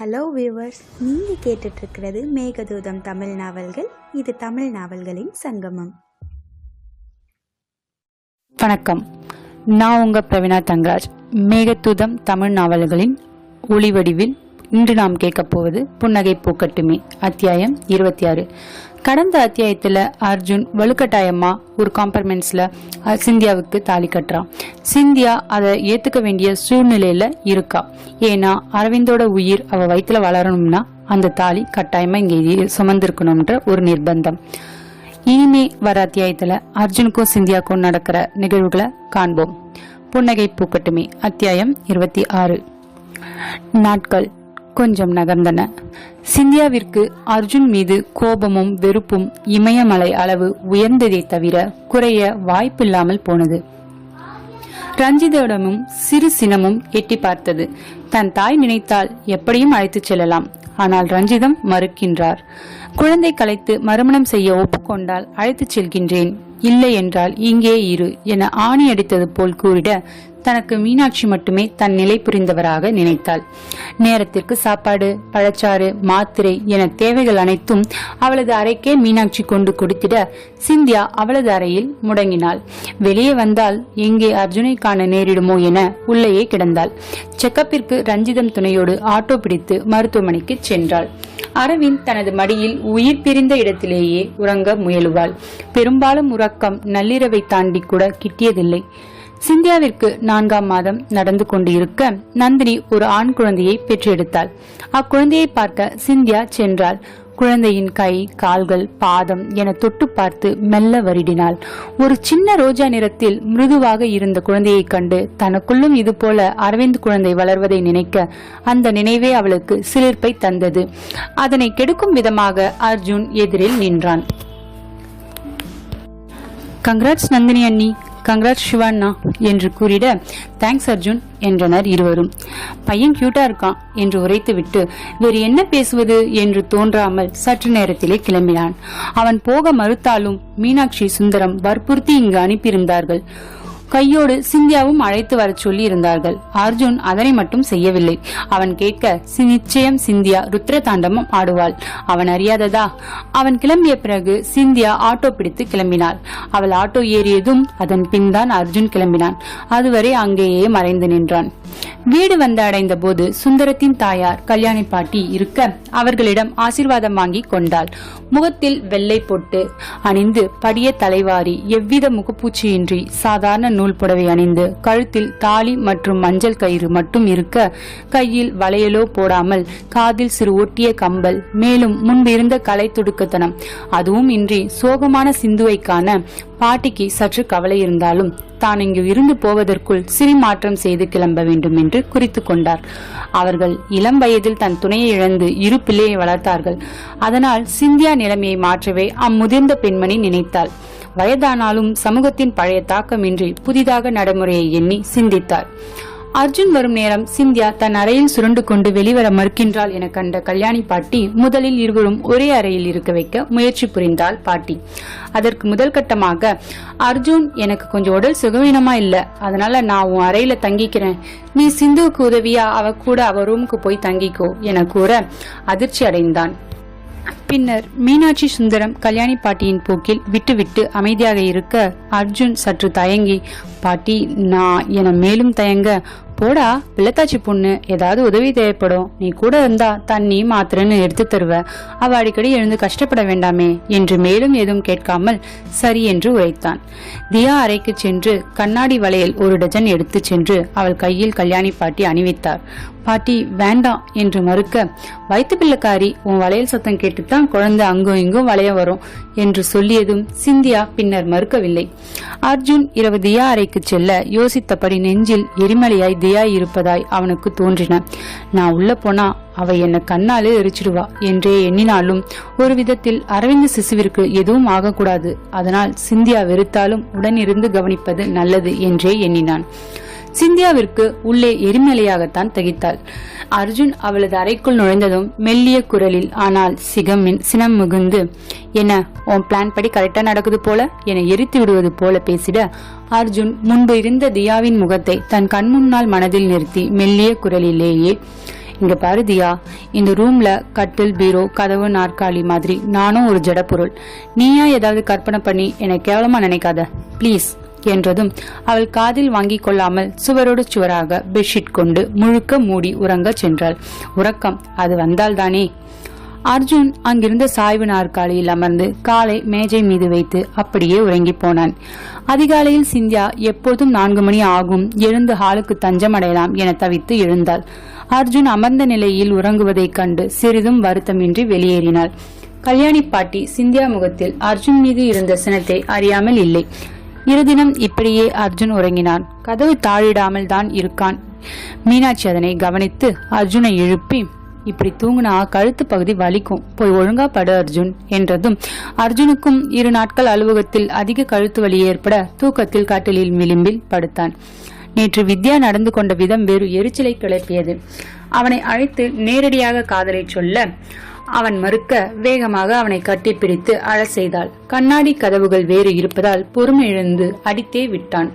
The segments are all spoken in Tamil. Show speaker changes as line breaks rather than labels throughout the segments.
ஹலோ வியூவர்ஸ் நீங்கள் கேட்டுட்ருக்கிறது மேகதூதம் தமிழ் நாவல்கள். இது தமிழ் நாவல்களின் சங்கமம்.
வணக்கம். நான் உங்க பிரவீனா தங்கராஜ். மேகதூதம் தமிழ் நாவல்களின் ஒளிவடிவில் இன்று நாம் கேட்கப் போவது புன்னகை பூக்கட்டுமே அத்தியாயம் இருபத்தி ஆறு. கடந்த அத்தியாயத்துல அர்ஜுன் வலுக்கட்டாயமா ஒரு காம்ப்ரமைன்ஸ்ல சிந்தியாவுக்கு தாலி கட்டுறான் சிந்தியா அதை ஏத்துக்க வேண்டிய சூழ்நிலையில இருக்கா. ஏன்னா அரவிந்தோட உயிர் அவ வயிற்றுல வளரணும்னா அந்த தாலி கட்டாயமா இங்க சுமந்திருக்கணும்ன்ற ஒரு நிர்பந்தம். இனிமே வர அத்தியாயத்துல அர்ஜுனுக்கும் சிந்தியாவுக்கும் நடக்கிற நிகழ்வுகளை காண்போம். புன்னகை பூக்கட்டுமே அத்தியாயம் இருபத்தி ஆறு. நாட்கள். கொஞ்சம் நகர்ந்தன. சிந்தியாவிற்கு அர்ஜுன் மீது கோபமும் வெறுப்பும் இமயமலை அளவு உயர்ந்ததை தவிர குறைய வாய்ப்பில்லாமல் போனது. ரஞ்சிதோடமும் சிறு சினமும் எட்டி பார்த்தது. தன் தாய் நினைத்தால் எப்படியும் அழைத்துச் செல்லலாம். ஆனால் ரஞ்சிதம் மறுக்கின்றார். குழந்தை கலைத்து மறுமணம் செய்ய ஒப்புக்கொண்டால் அழைத்துச் செல்கின்றேன். இல்லை என்றால் இங்கே இரு என ஆணி அடித்தது போல் கூறிட தனக்கு மீனாட்சி மட்டுமே தன் நிலை புரிந்தவராக நினைத்தாள். நேரத்திற்கு சாப்பாடு பழச்சாறு மாத்திரை என தேவைகள் அனைத்தும் அவளது அறைக்கே மீனாட்சி கொண்டு கொடுத்திட சிந்தியா அவளது அறையில் முடங்கினாள். வெளியே வந்தால் எங்கே அர்ஜுனை காண நேரிடுமோ என உள்ளேயே கிடந்தாள். செக்கப்பிற்கு ரஞ்சிதம் துணையோடு ஆட்டோ பிடித்து மருத்துவமனைக்கு சென்றாள். அரவிந்த் தனது மடியில் உயிர் பிரிந்த இடத்திலேயே உறங்க முயலுவாள். பெரும்பாலும் உறக்கம் நள்ளிரவை தாண்டி கூட கிட்டியதில்லை. சிந்தியாவிற்கு நான்காம் மாதம் நடந்து கொண்டு இருக்க நந்தினி ஒரு ஆண் குழந்தையை பெற்றெடுத்தாள். அக்குழந்தையை பார்க்க சிந்தியா சென்றாள். குழந்தையின் கை கால்கள் பாதம் என தொட்டு பார்த்து மெல்ல வருடினாள். ஒரு சின்ன ரோஜா நிறத்தில் மிருதுவாக இருந்த குழந்தையைக் கண்டு தனக்குள்ளும் இது போல அரவிந்த் குழந்தை வளர்வதை நினைக்க அந்த நினைவே அவளுக்கு சிலிர்ப்பை தந்தது. அதனை கெடுக்கும் விதமாக அர்ஜுன் எதிரில் நின்றான். கங்க்ராட்ஸ் நந்தினி அண்ணி. கங்க்ராட் சிவாண்ணா என்று கூறிட தேங்க்ஸ் அர்ஜுன் என்றனர் இருவரும். பையன் கியூட்டா இருக்கான் என்று உரைத்துவிட்டு வேறு என்ன பேசுவது? என்று தோன்றாமல் சற்று நேரத்திலே கிளம்பினான். அவன் போக மறுத்தாலும் மீனாட்சி சுந்தரம் வற்புறுத்தி இங்கு அனுப்பியிருந்தார்கள். கையோடு சிந்தியாவும் அழைத்து வரச் சொல்லி இருந்தார்கள் அர்ஜுன் அதனை மட்டும் செய்யவில்லை. அவன் கேட்க "சி- நிச்சயம் சிந்தியா ருத்ர தாண்டவம் ஆடுவாள். அவன் அறியாததா? அவன் கிளம்பிய பிறகு சிந்தியா ஆட்டோ பிடித்து கிளம்பினாள். அவள் ஆட்டோ ஏறியதும் அதன் பின் தான் அர்ஜுன் கிளம்பினான். அதுவரை அங்கேயே மறைந்து நின்றான். வீடு வந்து அடைந்த போது சுந்தரத்தின் தாயார் கல்யாணி பாட்டி இருக்க அவர்களிடம் ஆசீர்வாதம் வாங்கி கொண்டாள். முகத்தில் வெள்ளை பொட்டு அணிந்து படிய தலைவாரி எவ்வித முகப்பூச்சியின்றி சாதாரண நூல் புடவை அணிந்து கழுத்தில் தாலி மற்றும் மஞ்சள் கயிறு மட்டும் இருக்க கையில் வளையலோ போடாமல் காதில் சிறு ஒட்டிய கம்பல் மேலும் முன்பிருந்த கலை துடுக்கத்தனம். அதுவும் இன்றி சோகமான சிந்துவை காண பாட்டிக்கு சற்று கவலை இருந்தாலும் தான் இங்கு இருந்து போவதற்குள் சிறு மாற்றம் செய்து கிளம்ப வேண்டும் என்று குறித்து கொண்டார். அவர்கள் இளம் வயதில் தன் துணையை இழந்து இரு பிள்ளையை வளர்த்தார்கள். அதனால் சிந்தியா நிலைமையை மாற்றவே அம்முதிர்ந்த பெண்மணி நினைத்தாள். வயதானாலும் சமூகத்தின் பழைய தாக்கமின்றி புதிதாக நடைமுறையை எண்ணி சிந்தித்தார் அர்ஜுன் வரும் நேரம் சிந்தியா தன் அறையில் சுருண்டு கொண்டு வெளிவர மறுக்கின்றாள் என கண்ட கல்யாணி பாட்டி முதலில் இருவரும் ஒரே அறையில் இருக்க வைக்க முயற்சி புரிந்தாள் பாட்டி. அதற்கு முதல் கட்டமாக அர்ஜுன் எனக்கு கொஞ்சம் உடல் சுகவீனமா இல்ல. அதனால நான் உன் அறையில தங்கிக்கிறேன். நீ சிந்துவுக்கு உதவியா? அவ கூட அவ ரூமுக்கு போய் தங்கிக்கோ என கூற அதிர்ச்சி அடைந்தான். பின்னர் மீனாட்சி சுந்தரம் கல்யாணி பாட்டியின் போக்கில் விட்டுவிட்டு அமைதியாக இருக்க அர்ஜுன் சற்று தயங்கி பாட்டி நான் என மேலும் தயங்க போடா பிள்ளத்தாச்சி பொண்ணு ஏதாவது உதவி தேவைப்படும். நீ கூட இருந்தா தண்ணி மாத்திரன்னு எடுத்து தருவ. அவ அடிக்கடி எழுந்து கஷ்டப்பட வேண்டாமே என்று மேலும் எதுவும் கேட்காமல் சரி என்று உரைத்தான். தியா அறைக்கு சென்று கண்ணாடி வளையல் ஒரு டஜன் எடுத்துச் சென்று அவள் கையில் கல்யாணி பாட்டி அணிவித்தார். பாட்டி வேண்டாம் என்று மறுக்க வயிற்று பிள்ளைக்காரி உன் வளையல் சத்தம் தான் குழந்தை அங்கும் இங்கும் வளைய வரும் என்று சொல்லியதும் சிந்தியா பின்னர் மறுக்கவில்லை. அர்ஜுன் இரவு தியா அறைக்கு செல்ல யோசித்தபடி நெஞ்சில் எரிமலையாய் தியா இருப்பதாய் அவனுக்கு தோன்றின. நான் உள்ள போனா அவ என்ன கண்ணாலே எரிச்சிடுவா என்றே எண்ணினாலும் ஒரு விதத்தில் அரவிந்த் சிசுவிற்கு எதுவும் ஆகக்கூடாது. அதனால் சிந்தியா வெறுத்தாலும் உடனிருந்து கவனிப்பது நல்லது என்றே எண்ணினான். சிந்தியாவிற்கு உள்ளே எரிமலையாகத்தான் தகித்தாள். அர்ஜுன் அவளது அறைக்குள் நுழைந்ததும் மெல்லிய குரலில் ஆனால் சிகமின் சினம் மிகுந்து என்ன உன் பிளான் படி கரெக்டா நடக்குது போல? என எரித்து விடுவது போல பேசிட? அர்ஜுன் முன்பு இருந்த தியாவின் முகத்தை தன் கண் முன்னால் மனதில் நிறுத்தி மெல்லிய குரலிலேயே இங்க பாரு தியா இந்த ரூம்ல கட்டில் பீரோ கதவு நாற்காலி மாதிரி நானும் ஒரு ஜடப்பொருள் நீயா ஏதாவது கற்பனை பண்ணி என்னை கேவலமா நினைக்காத. ப்ளீஸ் என்றதும் அவள் காதில் வாங்கிக் கொள்ளாமல் சுவரோடு சுவராக பெட்ஷீட் கொண்டு முழுக்க மூடி உறங்க சென்றாள். உறக்கம் அது வந்தால்தானே அர்ஜுன் அங்கிருந்த சாய்வு நாற்காலியில் அமர்ந்து காலை மேஜை மீது வைத்து அப்படியே உறங்கி போனான். அதிகாலையில் சிந்தியா எப்போதும் நான்கு மணி ஆகும். எழுந்து ஹாலுக்கு தஞ்சம் அடையலாம் என தவித்து எழுந்தாள். அர்ஜுன் அமர்ந்த நிலையில் உறங்குவதைக் கண்டு சிறிதும் வருத்தமின்றி வெளியேறினாள். கல்யாணி பாட்டி சிந்தியா முகத்தில் அர்ஜுன் மீது இருந்த சினத்தை அறியாமல் இல்லை. இருதினம் இப்படியே அர்ஜுன் உறங்கினான். கதவு தாழிடாமல் தான் இருக்கான். மீனாட்சி அதனை கவனித்து அர்ஜுனை எழுப்பி இப்படி தூங்கினா கழுத்து பகுதி வலிக்கும். போய் ஒழுங்கா படு அர்ஜுன் என்றதும் அர்ஜுனுக்கும் இரு நாட்கள் அலுவலகத்தில் அதிக கழுத்து வலி ஏற்பட தூக்கத்தில் கட்டிலில் விளிம்பில் படுத்தான். நேற்று வித்யா நடந்து கொண்ட விதம் வேறு எரிச்சலை கிளப்பியது. அவனை அழைத்து நேரடியாக காதலை சொல்ல அவன் மறுக்க வேகமாக அவனை கட்டிப்பிடித்து அழ செய்தாள். கண்ணாடி கதவுகள் வேறு இருப்பதால் பொறுமையிழந்து அடித்தே விட்டான்.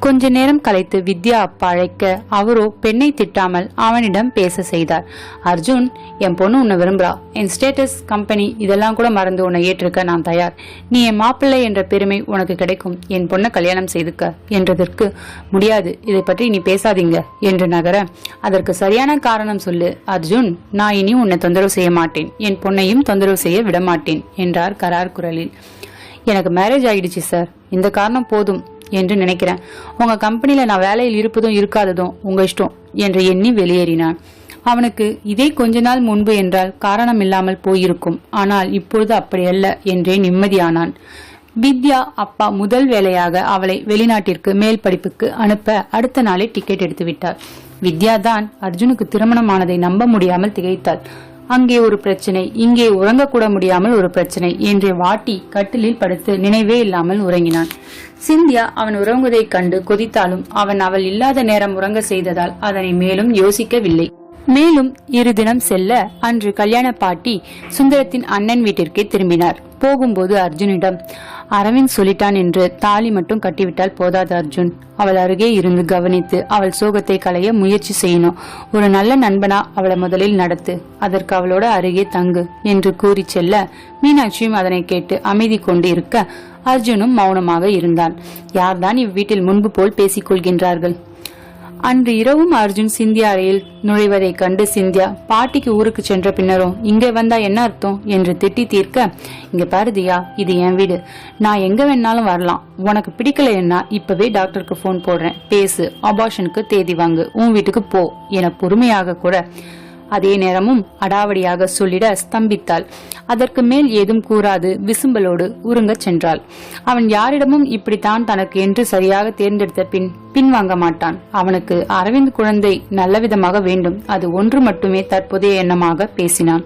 கொஞ்ச நேரம் கலைத்து வித்யா அப்பா அழைக்க அவரோ பெண்ணை திட்டாமல் அவனிடம் பேச செய்தார். அர்ஜுன் என் பொண்ணு உன்னை விரும்புறா. என் ஸ்டேட்டஸ் கம்பெனி இதெல்லாம் கூட மறந்து உன்னை ஏற்றிருக்க நான் தயார். நீ என் மாப்பிள்ளை என்ற பெருமை உனக்கு கிடைக்கும். என் பொண்ணை கல்யாணம் செய்துக்க. என்றதற்கு முடியாது. இதை பற்றி நீ பேசாதீங்க. என்று நகர அதற்கு சரியான காரணம் சொல்லு. அர்ஜுன் நான் இனி உன்னை தொந்தரவு செய்ய மாட்டேன். என் பொண்ணையும் தொந்தரவு செய்ய விடமாட்டேன் என்றார் கரார் குரலில். எனக்கு மேரேஜ் ஆயிடுச்சு சார் இந்த காரணம் போதும். என்று நினைக்கிறேன். உங்க கம்பெனியில நான் வேலையில் இருப்பதும் இருக்காததும் உங்க இஷ்டம் என்று எண்ணி வெளியேறினான். அவனுக்கு இதே கொஞ்ச நாள் முன்பு என்றால் காரணம் இல்லாமல் போயிருக்கும். ஆனால் இப்பொழுது அப்படியல்ல என்றே நிம்மதியானான். வித்யா அப்பா முதல் வேலையாக அவளை வெளிநாட்டிற்கு மேல் படிப்புக்கு அனுப்ப அடுத்த நாளே டிக்கெட் எடுத்து விட்டார் வித்யா தான் அர்ஜுனுக்கு திருமணமானதை நம்ப முடியாமல் திகைத்தாள். அங்கே ஒரு பிரச்சனை. இங்கே உறங்கக்கூட முடியாமல் ஒரு பிரச்சனை. என்று வாட்டி கட்டிலில் படுத்து நினைவே இல்லாமல் உறங்கினான். சிந்தியா அவன் உறங்குவதைக் கண்டு கொதித்தாலும் அவன் அவள் இல்லாத நேரம் உறங்க செய்ததால் அதனை மேலும் யோசிக்கவில்லை. மேலும் இரு தினம் செல்ல அன்று கல்யாண பாட்டி சுந்தரத்தின் அண்ணன் வீட்டிற்கே திரும்பினார். போகும்போது அர்ஜுனிடம் அரவிந்த் சொல்லிட்டான் என்று தாலி மட்டும் கட்டிவிட்டால் போதாது அர்ஜுன். அவள் அருகே இருந்து கவனித்து அவள் சோகத்தை களைய முயற்சி செய்யணும். ஒரு நல்ல நண்பனா அவளை முதலில் நடத்து. அதற்கு அவளோட அருகே தங்கு என்று கூறி செல்ல மீனாட்சியும் அதனை கேட்டு அமைதி கொண்டு இருக்க அர்ஜுனும் மௌனமாக இருந்தான். யார்தான் இவ்வீட்டில் முன்பு போல் பேசிக் கொள்கின்றார்கள்? அன்று இரவும் அர்ஜுன் சிந்தியா அறையில் நுழைவதைக் கண்டு சிந்தியா பாட்டிக்கு ஊருக்கு சென்ற பின்னரும் இங்கே வந்தா என்ன அர்த்தம்? என்று திட்டி தீர்க்க இங்க பாரு தியா இது என் வீடு. நான் எங்க வேணாலும் வரலாம். உனக்கு பிடிக்கலைன்னா இப்பவே டாக்டருக்கு ஃபோன் போடுறேன். பேசு அபார்ஷனுக்கு தேதி வாங்கு. உன் வீட்டுக்கு போ என பொறுமையாக கூட அதே நேரமும் அடாவடியாக சொல்லிட ஸ்தம்பித்தாள். அதற்கு மேல் ஏதும் கூறாது விசும்பலோடு உருங்கச் சென்றாள். அவன் யாரிடமும் இப்படித்தான் தனக்கு என்று சரியாக தேர்ந்தெடுத்த பின் பின்வாங்க மாட்டான். அவனுக்கு அரவிந்த் குழந்தை நல்லவிதமாக வேண்டும். அது ஒன்று மட்டுமே தற்போதைய எண்ணமாக பேசினான்.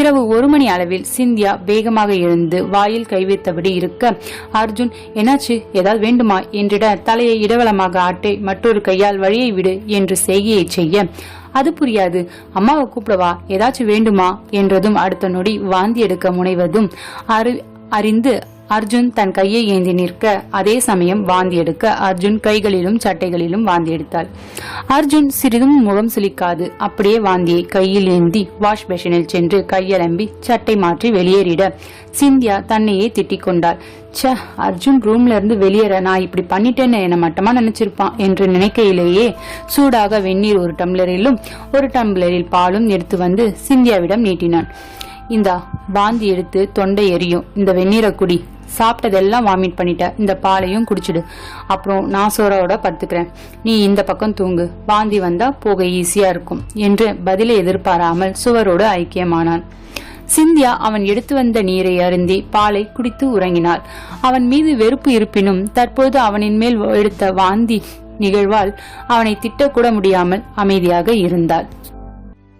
இரவு ஒரு மணி அளவில் சிந்தியா வேகமாக எழுந்து வாயில் கைவித்தபடி இருக்க அர்ஜுன் என்னாச்சு? ஏதாவது வேண்டுமா? என்றிட தலையை இடவளமாக ஆட்டை மற்றொரு கையால் வழியை விடு என்று செய்கையை செய்ய அது புரியாது. அம்மாவை கூப்பிடவா? ஏதாச்சும் வேண்டுமா? என்றதும் அடுத்த நொடி வாந்தி எடுக்க முனைவதும் அறி- அறிந்து அர்ஜுன் தன் கையை ஏந்தி நிற்க அதே சமயம் வாந்தி எடுக்க அர்ஜுன் கைகளிலும் சட்டைகளிலும் வாந்தி எடுத்தாள். அர்ஜுன் சிறிதும் முகம் சுளிக்காது அப்படியே வாந்தியை கையில் ஏந்தி வாஷ் பேஷனில் சென்று கையலம்பி சட்டை மாற்றி வெளியேறிட சிந்தியா தன்னையே திட்டிக் கொண்டாள். ச்ச அர்ஜுன் ரூம்ல இருந்து வெளியேற நான் இப்படி பண்ணிட்டேன்னு என்ன மட்டமா நினைச்சிருப்பான் என்று நினைக்கையிலேயே சூடாக வெந்நீர் ஒரு டம்ளரிலும் ஒரு டம்ளரில் பாலும் எடுத்து வந்து சிந்தியாவிடம் நீட்டினான். இந்தா வாந்தி எடுத்து தொண்டை எரியும். இந்த வெந்நீரை குடி. சாப்பிட்டதெல்லாம் வாமிட் பண்ணிட்ட. இந்த பாலையும் குடிச்சிடு. அப்புறம் நான் சோறோட படுத்துக்கிறேன். நீ இந்த பக்கம் தூங்கு. வாந்தி வந்தா போக ஈஸியா இருக்கும். என்று பதிலை எதிர்பாராமல் சுவரோடு ஐக்கியமானான். சிந்தியா அவன் எடுத்து வந்த நீரை அருந்தி பாலை குடித்து உறங்கினாள். அவன் மீது வெறுப்பு இருப்பினும் தற்போது அவனின் மேல் எடுத்த வாந்தி நிகழ்வால் அவனை திட்டக்கூட முடியாமல் அமைதியாக இருந்தாள்.